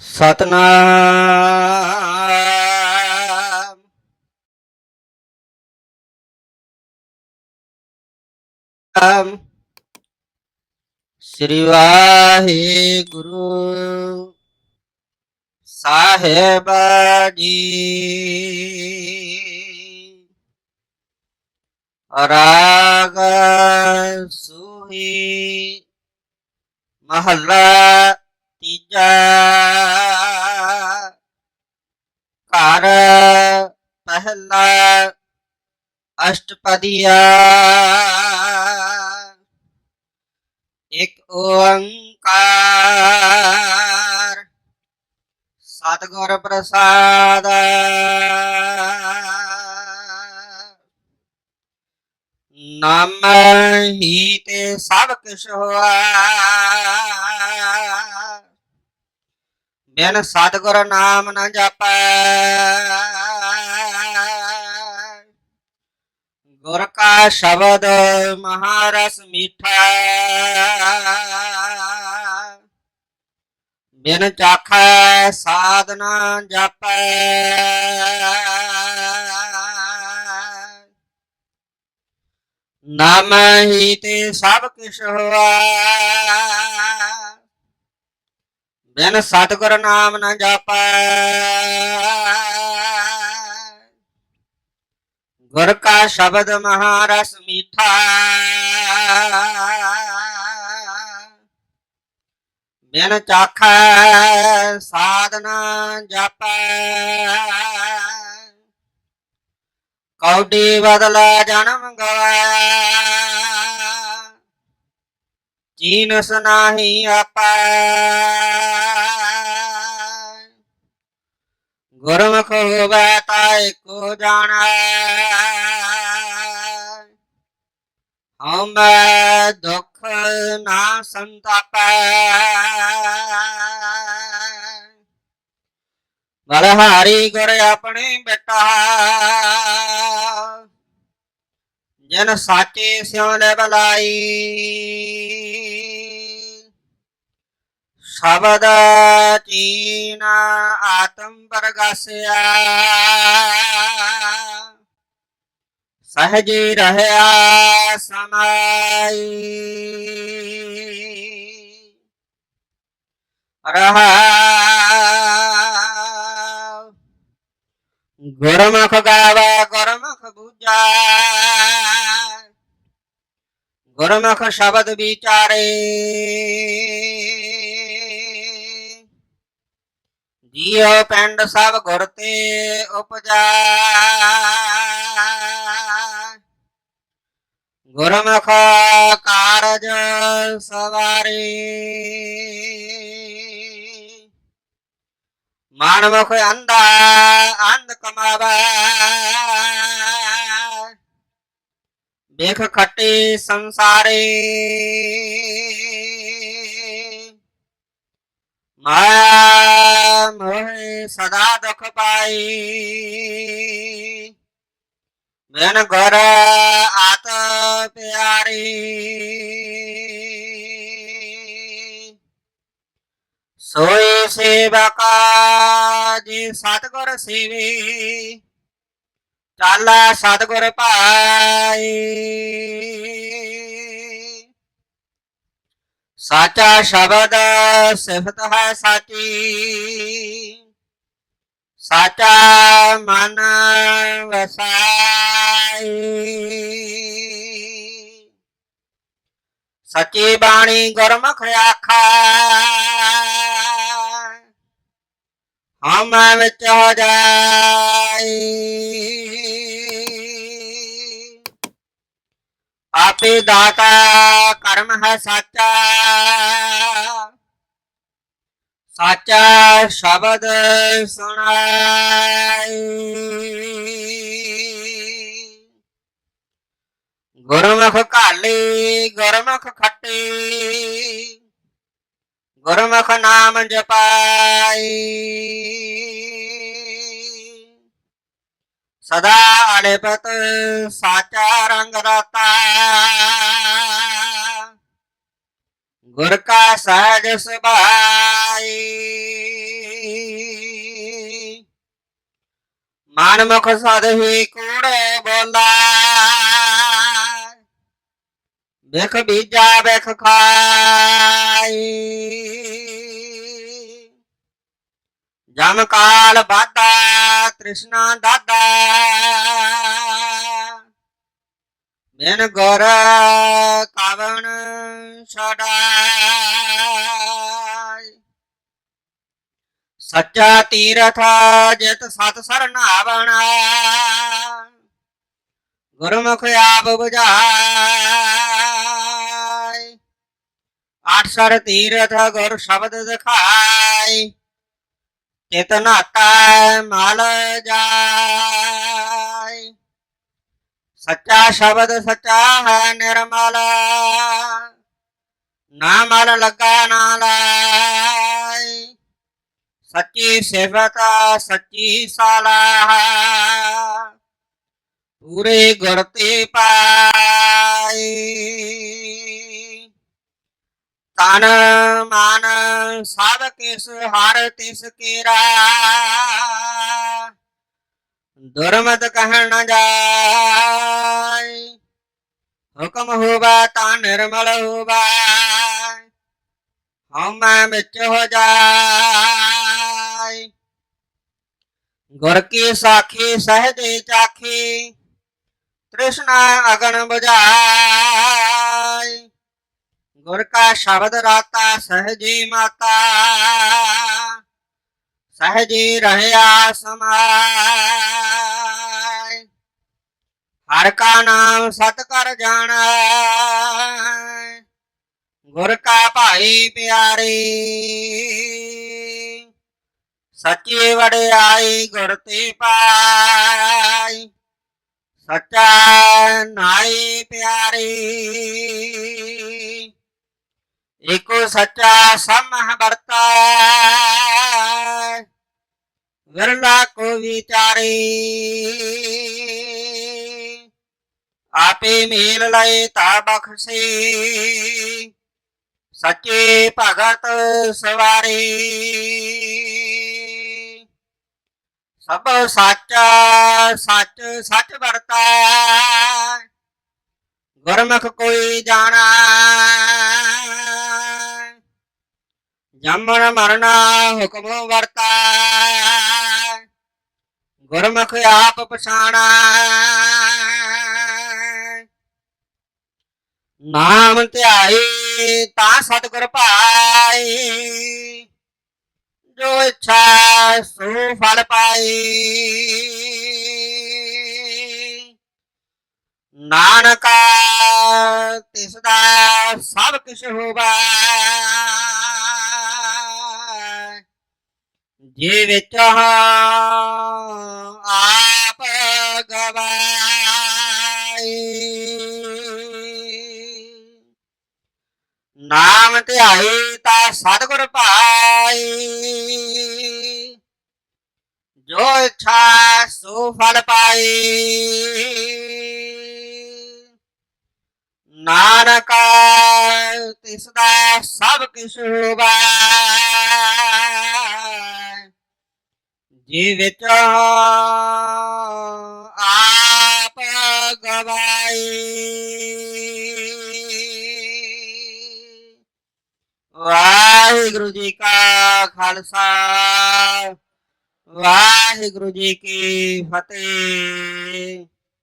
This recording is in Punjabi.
ਸਤਨਾਮ। ਆਮ ਸ੍ਰੀ ਵਾਹਿਗੁਰੂ ਸਾਹਿਬ ਜੀ। ਰਾਗ ਸੁਹੀ ਮਹੱਲਾ ਤੀਜਾ ਘਰ ਪਹਿਲਾ ਅਸ਼ਟਪਦੀਆ। ਇੱਕ ਓੰਕਾਰ। ਸਤਿਗੁਰ ਪ੍ਰਸਾਦ। ਨਾਮ ਹੀ ਤੇ ਸਭ ਕੁਛ ਹੋਆ। ਬਿਨ ਸਤਿਗੁਰ ਨਾਮ ਨਾ ਜਪੈ। ਗੁਰ ਕਾ ਸ਼ਬਦ ਮਹਾਰਸ ਮੀਠਾ। ਬਿਨ ਚਾਖੈ ਸਾਧਨਾ ਜਪੈ। ਨਾਮ ਹੀ ਤੇ ਸਭ ਕੁਛ ਹੋਆ। ਬਿਨ ਸਤਿਗੁਰ ਨਾਮ ਨਾ ਜਪੈ। ਗੁਰ ਕਾ ਸ਼ਬਦ ਮਹਾਰਸ ਮੀਠਾ। ਬਿਨ ਚਾਖੈ ਸਾਧਨਾ ਜਪੈ। ਕੌਡੀ ਬਦਲਾ ਜਨਮ ਗਵਾਇਆ ਚੀਨਸ ਨਾਹੀ ਆਪੈ। ਗੁਰਮੁਖ ਹੋਵੇ ਤਾਇ ਕੋ ਜਾਣੈ। ਹਉ ਦੁਖ ਨਾ ਸੰਤਾਪੈ। ਬਲਹਾਰੀ ਗੁਰ ਆਪਣੇ ਬੇਟਾ। ਜਨ ਸਾਚੇ ਸਿਉ ਲੈ ਬਲਾਈ। ਸ਼ਬਦ ਚੀਨ ਆਤਮ ਪ੍ਰਗਾਸਿਆ ਸਹਜੀ ਰਹਿਆ ਸਮਾਈ ਰਹਾ ਗੁਰਮੁਖ ਗਾਵੇ ਗੁਰਮੁਖ ਬੂਝਾ ਗੁਰਮੁਖ ਸ਼ਬਦ ਵਿਚਾਰੇ ਜੀਉ ਪਿੰਡ ਸਭ ਗੁਰ ਤੇ ਉਪਜਾ ਗੁਰਮੁਖ ਕਾਰਜ ਸਵਾਰੇ। ਮਾਨਮੁਖ ਅੰਧਾ ਅੰਧ ਕਮਾਵੇ। ਦੇਖ ਖੱਟੇ ਸੰਸਾਰੇ। ਮਾਇਆ ਮੋਹਿ ਸਦਾ ਦੁਖ ਪਾਈ। ਬਿਨ ਗੁਰ ਆਤ ਪਿਆਰੀ। ਸੋਈ ਸੇਵਕਾ ਜੀ ਸਤਗੁਰ ਸੇਵੀ। ਚਾਲਾ ਸਤਗੁਰ ਭਾਈ ਸਾਚਾ ਸ਼ਬਦ ਸਿਫਤ ਹੈ ਸਾਚੀ ਸਾਚਾ ਮਨ ਵਸਾਈ ਸੱਚੀ ਬਾਣੀ ਗੁਰਮੁਖ ਆਖਾ ਹਮ ਵਿੱਚ ਹੋ ਜਾਈ ਆਪੇ ਦਾਤਾ, ਕਰਮ ਹੈ ਸਾਚਾ। ਸਾਚਾ ਸ਼ਬਦ ਸੁਣਾਈ। ਗੁਰਮੁਖ ਘਾਲੇ, ਗੁਰਮੁਖ ਖੱਟੇ। ਗੁਰਮੁਖ ਨਾਮ ਜਪਾਈ। सदा अड़बत साचा रंग रता गुर का सहज सुभाई। सद ही कूड़े बोला बेख बीजा बेख खाई। जमकाल बाता। ਤ੍ਰਿਸ਼ਨਾ ਦਾਦਾ। ਬਿਨ ਗੁਰ ਕਵਣ ਛੜਾਈ। ਸੱਚਾ ਤੀਰਥ ਜਿਤ ਸਤ ਸਰਨਾਵਣਾ ਗੁਰਮੁਖ ਆਪ 부ਝਾਈ ਆਠ ਸਰ ਤੀਰਥ ਗੁਰ ਸ਼ਬਦ ਦਿਖਾਈ। ਚਿਤ ਨਾਤਾ ਮਲ ਜਾਈ ਸੱਚਾ ਸ਼ਬਦ ਸੱਚਾ ਹੈ ਨਿਰਮਲ। ਨਾ ਮਲ ਲੱਗਾ ਨਾ ਲਾਈ ਸੱਚੀ ਸਿਫਤ ਸੱਚੀ ਸਲਾਹ ਪੂਰੇ ਗੁਰ ਤੇ ਪਾਈ ਤਨ ਮਨ ਸਭ ਕਿਸ ਹਰ ਤਿਸ ਕੀਰਾ। ਦੁਰਮਤ ਕਹਿਣ ਨ ਜਾਈ ਹੁਕਮ ਹੋਵਾ ਤਾਂ ਨਿਰਮਲ ਹੋਵਾ ਹਉਮੈ ਵਿੱਚ ਹੋ ਜਾਈ ਗੁਰ ਕੀ ਸਾਖੀ, ਸਹਜੇ ਚਾਖੀ, ਤ੍ਰਿਸ਼ਨਾ ਅਗਨ ਬੁਝਾਈ ਗੁਰ ਕਾ ਸ਼ਬਦ ਰਾਤਾ, ਸਹਜੀ ਮਾਤਾ। ਸਹਜੀ ਰਹਿਆ ਸਮਾਈ ਹਰ ਕਾ ਨਾਮ ਸਤ ਕਰ ਜਾਣਾ। ਗੁਰ ਕਾ ਭਾਈ ਪਿਆਰੀ। ਸੱਚੀ ਵਡਿਆਈ ਗੁਰ ਤੇ ਪਾਈ। ਸੱਚਾ ਏਕੋ ਸੱਚਾ ਸਮਹ ਵਰਤਾ ਵਿਰਲਾ ਕੋ ਵਿਚਾਰੇ ਆਪੇ ਮੇਲ ਲਏ ਤਾ ਬਖਸ਼ੇ। ਸੱਚੇ ਭਗਤ ਸਵਾਰੀ। ਸਭ ਸੱਚ ਸੱਚ ਸੱਚ ਵਰਤਾ ਗੁਰਮੁਖ ਕੋਈ ਜਾਣਾ। ਜੰਮਣ ਮਰਨਾ ਹੁਕਮ ਵਰਤਾ ਗੁਰਮੁਖ ਆਪ ਪਛਾਣਾ ਨਾਮ ਧਿਆਈ ਤਾਂ ਸਤਿਗੁਰ ਭਾਈ ਜੋ ਇੱਛਾ ਸੋ ਫਲ ਪਾਈ ਨਾਨਕਾ ਤਿਸ ਦਾ ਸਭ ਕੁਛ ਹੋਵਾ ਜੇ ਵਿੱਚ ਆਪ ਗਵਾਈ। ਨਾਮ ਧਿਆਈ ਤਾ ਸਤਿਗੁਰ ਭਾਈ ਜੋ ਇੱਛਾ ਸੋ ਫਲ ਪਾਈ। ਨਾਨਕ ਤਿਸ ਦਾ ਸਭ ਕਿਛ ਹੋਵਾ ਜੀ ਵਿੱਚ ਆਪ ਗਵਾਈ ਵਾਹਿਗੁਰੂ ਜੀ ਕਾ ਖਾਲਸਾ ਵਾਹਿਗੁਰੂ ਜੀ ਕੀ ਫਤਿਹ